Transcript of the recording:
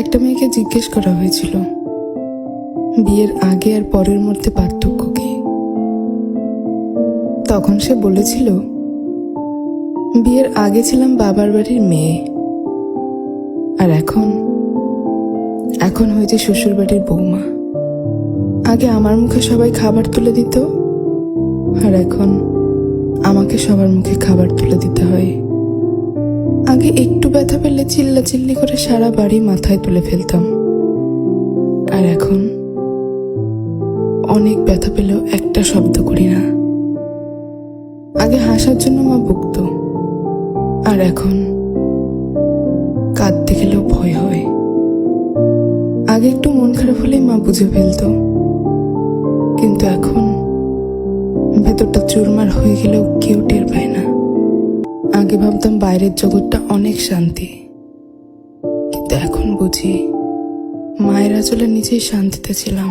একটা মেয়েকে জিজ্ঞেস করা হয়েছিল, বিয়ের আগে আর পরের মধ্যে পার্থক্য কি? তখন সে বলেছিল, বিয়ের আগে ছিলাম বাবার বাড়ির মেয়ে, আর এখন এখন হয়েছে শ্বশুর বাড়ির বৌমা। আগে আমার মুখে সবাই খাবার তুলে দিত, আর এখন আমাকে সবার মুখে খাবার তুলে দিতে হয়। আগে একটু ব্যথা পেলে চিল্লা চিল্লি করে সারা বাড়ি মাথায় তুলে ফেলতাম। আর এখন অনেক ব্যথা পেলেও একটা শব্দ করি না। আগে হাসার জন্য মা বকতো। আর এখন কাঁদতে গেলেও ভয় হয়। আগে একটু মন খারাপ হলেই মা বুঝে ফেলতো। কিন্তু এখন ভেতরটা চুরমার হয়ে গেলেও কেউ টের পায় আগে ভাবতাম বাইরের জগৎটা অনেক শান্তি। কিন্তু এখন বুঝি মায়ের আচলে নিজেই শান্তিতে ছিলাম।